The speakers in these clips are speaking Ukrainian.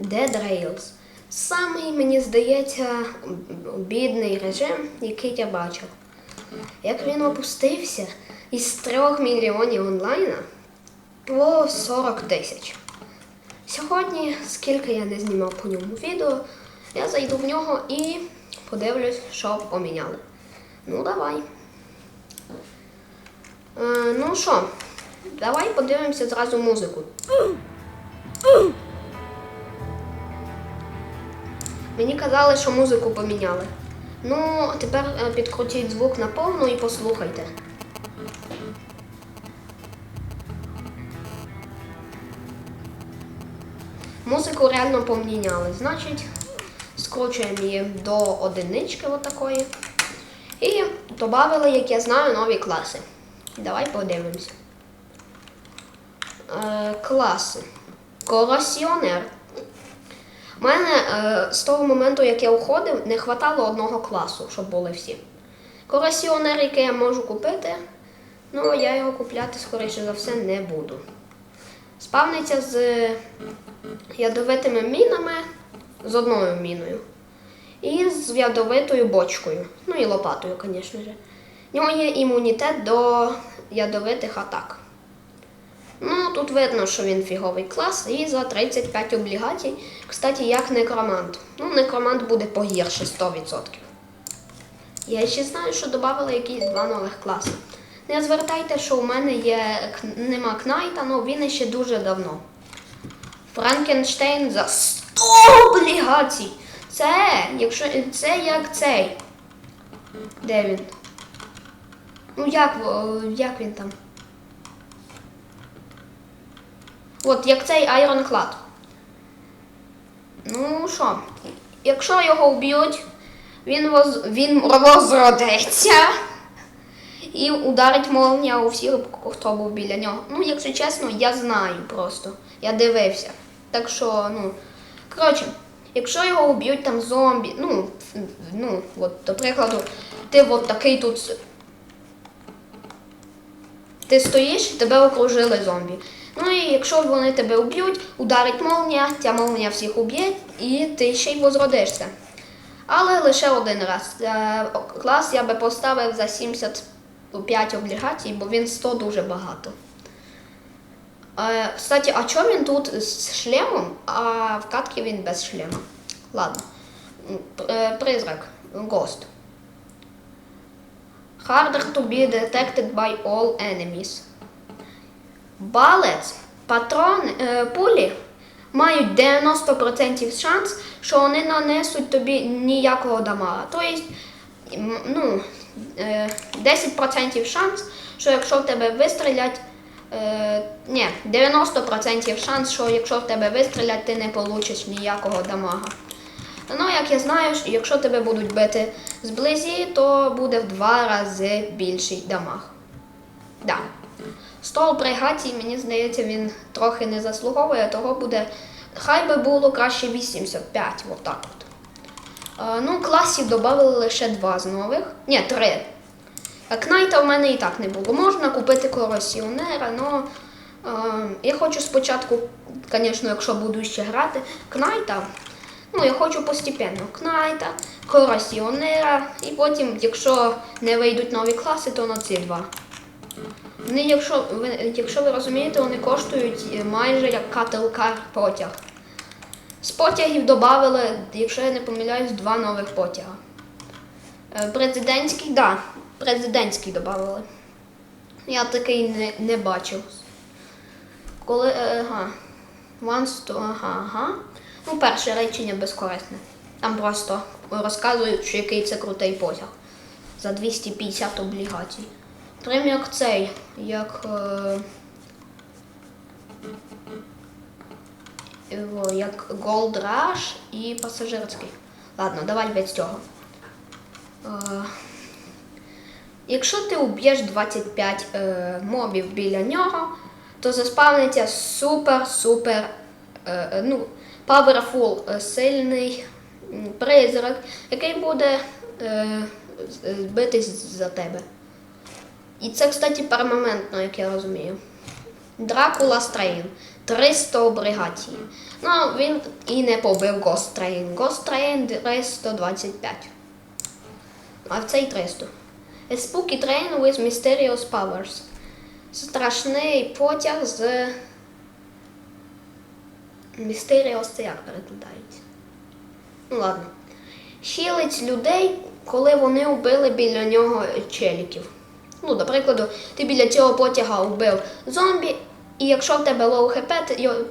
Dead Rails. Самий, мені здається, бідний режим, який я бачив. Як він опустився із 3 мільйонів онлайна по 40 тисяч. Сьогодні, скільки я не знімав по ньому відео, я зайду в нього і подивлюсь, що поміняли. Ну, давай. Е, ну що, давай подивимося зразу музику. Мені казали, що музику поміняли. Ну, тепер е, підкрутіть звук на повну і послухайте. Музику реально поміняли. Значить, скручуємо її до одинички отакої. І додали, як я знаю, нові класи. Давай подивимося. Е, класи. Коросіонер. У мене е, з того моменту, як я уходив, не вистачало одного класу, щоб були всі. Коросіонер, який я можу купити, ну я його купляти, скоріше за все, не буду. Спавниться з ядовитими мінами, з одною міною. І з ядовитою бочкою. Ну і лопатою, звісно. В нього є імунітет до ядовитих атак. Ну, тут видно, що він фіговий клас, і за 35 облігацій, кстати, як некромант. Ну, некромант буде погірше 100%. Я ще знаю, що додали якісь два нових класи. Не звертайте, що у мене є нема Кнайта, але він ще дуже давно. Франкенштейн за 100 облігацій. Це, якщо це як цей. Де він? Ну як, як він там? От як цей Ironclad. Ну що, якщо його вб'ють, він, воз, він розродиться і ударить молнія у всіх, хто був біля нього. Ну, якщо чесно, я знаю просто. Я дивився. Так що, ну, коротше, якщо його вб'ють там зомбі, ну, ну, от, до прикладу, ти от такий тут ти стоїш і тебе окружили зомбі. Ну і якщо вони тебе вб'ють, ударить молнія, ця молнія всіх уб'є, і ти ще й возродишся. Але лише один раз. Е, Клас я би поставив за 75 облігацій, бо він 100 дуже багато. Е, Кстати, а чому він тут з шлемом, а в катки він без шлема? Ладно. Е, Призрак, Ghost. Harder to be detected by all enemies. Балець, патрони, е, пулі мають 90% шанс, що вони нанесуть тобі ніякого дамага. Тобто, ну, е, 10% шанс, що якщо в тебе вистрілять, е, ні, 90% шанс, що якщо в тебе вистрілять, ти не получиш ніякого дамага. Ну, як я знаю, якщо тебе будуть бити зблизі, то буде в два рази більший дамаг. Да. 100 облігацій, мені здається, він трохи не заслуговує, того буде. Хай би було краще 85, отак от. Е, ну, класів додали лише два з нових. Ні, три. Кнайта в мене і так не було. Можна купити коросіонера, але е, я хочу спочатку, звісно, якщо буду ще грати, Кнайта. Ну, я хочу постепенно Кнайта, коросіонера, і потім, якщо не вийдуть нові класи, то на ці два. Вони, якщо ви, якщо ви розумієте, вони коштують е, майже як кателкар потяг. З потягів додали, якщо я не помиляюсь, два нових потяга. Е, Президентський, так, да, президентський додали. Я такий не, не бачив. Коли. е, Ага. Once to, ага, ага. Ну, перше речення безкорисне. Там просто розказують, що який це крутий потяг. За 250 облігацій. Прям як цей, як. Е, його, як Gold Rush і пасажирський. Ладно, давай без цього. Е, якщо ти уб'єш 25 е, мобів біля нього, то заспавниться супер-супер е, е, ну, powerful, е, сильний призрак, який буде е, з- битись за тебе. І це, кстати, перманентно, як я розумію. Дракула Стрейн. 300 облігацій. Ну, він і не побив Ghost Train. Ghost Train 325. А в цей 300. A spooky train with mysterious powers. Страшний потяг з. Mysterious це як перекладається? Ну ладно. Щілить людей, коли вони вбили біля нього челіків. Ну, до прикладу, ти біля цього потяга вбив зомбі, і якщо в тебе лоу хп,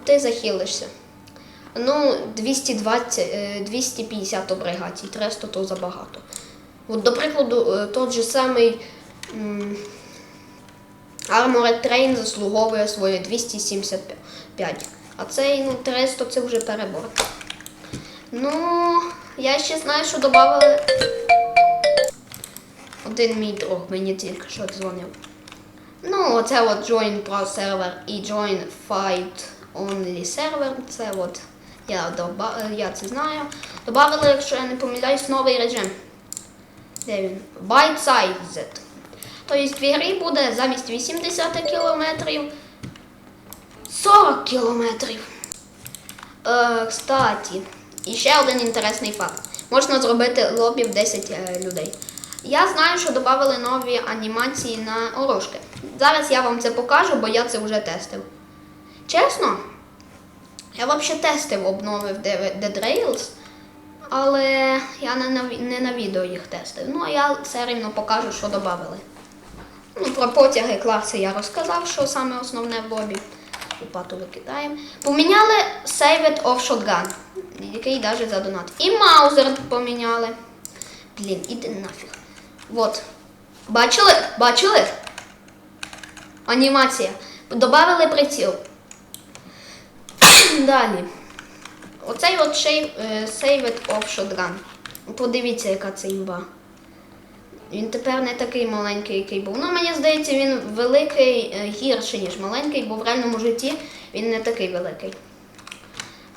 ти, захилишся. Ну, 220, е, 250 облігацій, 300 то забагато. От, до прикладу, е, тот же самий Armored Train заслуговує своє 275. А цей ну, 300 це вже перебор. Ну, я ще знаю, що додали. Один мій друг мені тільки що дзвонив. Ну, оце от Join Pro Server і Join Fight Only Server. Це от я, доба... я це знаю. Добавили, якщо я не помиляюсь, новий режим. Де він? Bite Sized. Тобто в ігрі буде замість 80 кілометрів 40 кілометрів. Е, кстати, і ще один інтересний факт. Можна зробити лобі в 10 е, людей. Я знаю, що додали нові анімації на орошки. Зараз я вам це покажу, бо я це вже тестив. Чесно, я взагалі тестив обнови в Dead Dead Rails, але я не на, не на відео їх тестив. Ну, а я все рівно покажу, що додали. Ну, про потяги класи я розказав, що саме основне в лобі. Лопату викидаємо. Поміняли Save It Off Shotgun, який навіть за донат. І Маузер поміняли. Блін, іди нафіг. Вот. Бачили? Бачили? Анімація. Добавили приціл. Далі. Оцей от е, Save It Off Shotgun. Подивіться, яка це імба. Він тепер не такий маленький, який був. Ну, мені здається, він великий е, гірший, ніж маленький, бо в реальному житті він не такий великий.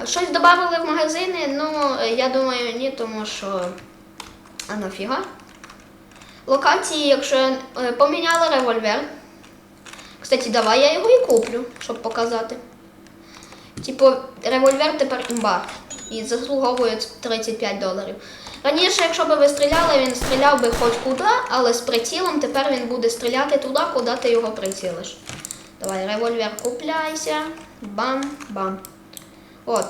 Щось додали в магазини, ну, е, я думаю, ні, тому що. А нафіга? Локації, якщо е, поміняли револьвер. Кстати, давай я його і куплю, щоб показати. Типу, револьвер тепер імба. І заслуговує 35 доларів. Раніше, якщо б ви стріляли, він стріляв би хоч куди, але з прицілом тепер він буде стріляти туди, куди ти його прицілиш. Давай, револьвер купляйся. Бам, бам. От.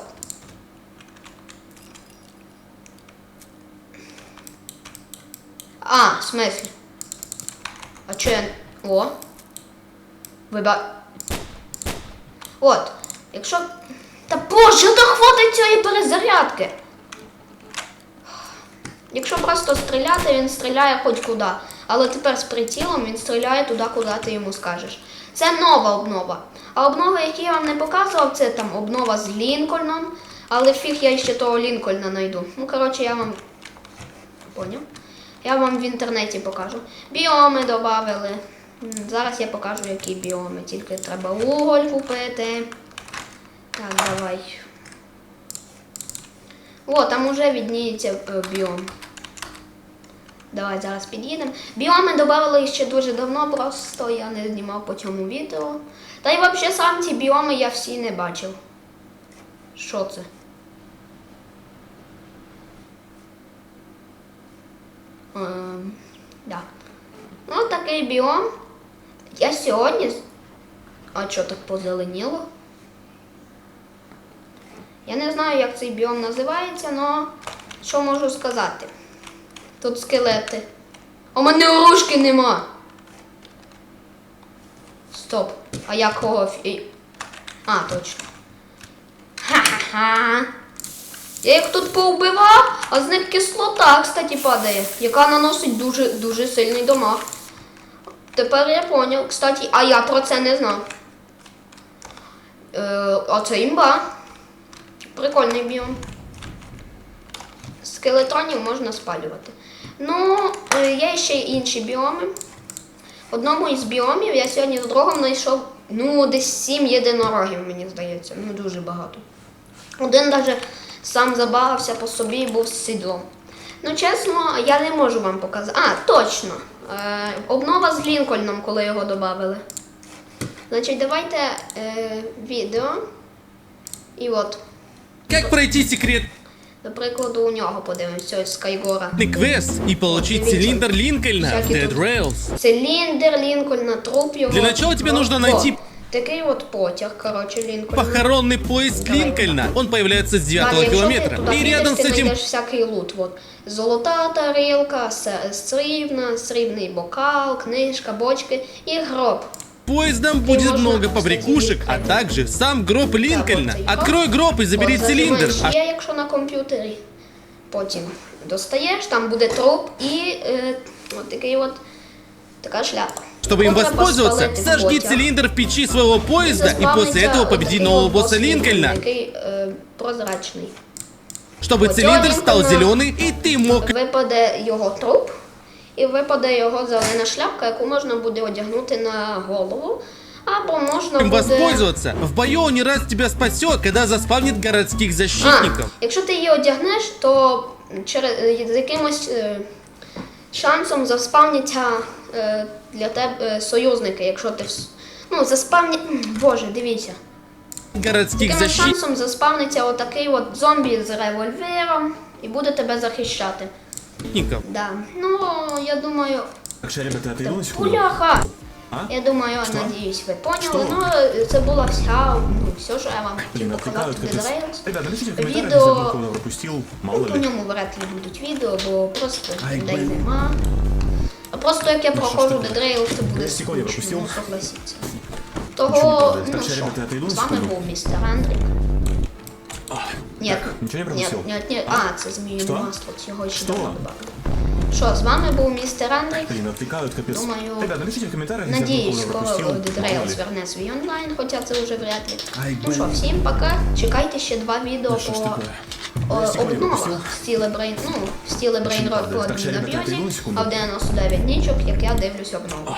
А, в смислі? А чо я... О. Виба... От. Якщо... Та боже, та хватить цієї перезарядки. Якщо просто стріляти, він стріляє хоч куди. Але тепер з прицілом він стріляє туди, куди ти йому скажеш. Це нова обнова. А обнова, які я вам не показував, це там обнова з Лінкольном. Але фіг я ще того Лінкольна знайду. Ну, коротше, я вам. Поняв? Я вам в інтернеті покажу. Біоми додали. Зараз я покажу, які біоми. Тільки треба уголь купити. Так, давай. О, там уже відніється е, біом. Давай зараз під'їдемо. Біоми додали ще дуже давно, просто я не знімав по цьому відео. Та й взагалі сам ці біоми я всі не бачив. Що це? Ем, да. Ну, такий біом. Я сьогодні. А що так позеленіло? Я не знаю, як цей біом називається, але що можу сказати? Тут скелети. У мене оружки нема. Стоп. А якого фі... А, точно. Ха-ха-ха. Я їх тут повбивав, а з них кислота, кстати, падає, яка наносить дуже дуже сильний дамаг. Тепер я поняв. Кстати, а я про це не знав. Е, а це імба. Прикольний біом. Скелетронів можна спалювати. Ну, е, є ще інші біоми. В одному із біомів я сьогодні з другом знайшов ну, десь сім єдинорогів, мені здається. Ну, дуже багато. Один навіть сам забагався по собі і був з сідлом. Ну, чесно, я не можу вам показати. А, точно. Е, обнова з Лінкольном, коли його додали. Значить, давайте е, відео. І от, Как пройти секретный до прикладу, у нього подивимося, ось Скайгора. квест и получить Видите? цилиндр Линкольна в Всякие Dead тут- Rails? Циліндр Лінкольна, труп його. Для начала тебе О, нужно о, найти- Такий от потяг, коротше, Лінкольна. Похоронный поезд Давай. Линкольна. Он появляется с девятого Далі, якщо ти километра. туди И підеш, рядом с ти этим знайдеш всякий лут. От. Золота тарілка, с- срібна, срібний бокал, книжка, бочки і гроб. поездом будет можно, много кстати, побрякушек, а видеть. также сам гроб Линкольна. вот цей Открой гроб и забери От, цилиндр. зажимаєш А Є, якщо на комп'ютері. Потім достаєш, там буде труп і е, от такий от така шляпа. Чтобы им От треба воспользоваться, спалити сожги потяг. цилиндр в печи своего поезда и после Заспавниться этого победи отакий нового от босса бос Лінкольн, Линкольна. Який е, прозрачний. Чтобы Вот цилиндр я стал Линкольна- зеленый и ты мог Випаде його труп, і випаде його зелена шляпка, яку можна буде одягнути на голову, або можна им буде. воспользоваться. В бою он не раз тебя спасет, когда заспавнит городских А, защитников. якщо ти її одягнеш, то через з якимось е, шансом заспавняться е, для тебе е, союзники, якщо ти вс- ну, заспавні. Боже, дивіться. Городских Яким защитников. шансом заспавниться отакий от зомбі з револьвером і буде тебе захищати. Да. Ну, я думаю, Так что, ребята, это на секунду. Пуляха! А? Я думаю, Що? надіюсь, ви поняли. Що? Ну, це була вся, ну, все, що я вам хотів показати отвлекают, Dead Ребята, напишите в Відео- если кого-то мало Ну, по ньому вряд ли будуть відео, бо просто Ай, людей блин. нема. А просто як я Ну, що ж проходжу таке? Це буде я скучно, пропустив. ну, согласіться. Того, ну що, що, ребята, з вами секунду. був містер Андрік. Ні, нічого не ні, пропустив? ні, ні, а, це зміїне Що? масло, цього ще Що? давно добавили. Що, з вами був містер Андрік. Блин, отвлекают, капец. Думаю, Ребята, напишите в комментариях, если Надіюсь, кого-то скоро пропустил, Rails свій онлайн, хоча це вже вряд ли. Ай, Ну що, всім пока. Чекайте ще два відео Ну, що ж по таке? о, Я секунду обновах пропустив. стіле ну, в стіле Rot? Так, по ще, ребята, Адмінаб'юзі, я піду на секунду. а в 99 нічок, як я дивлюсь обнову.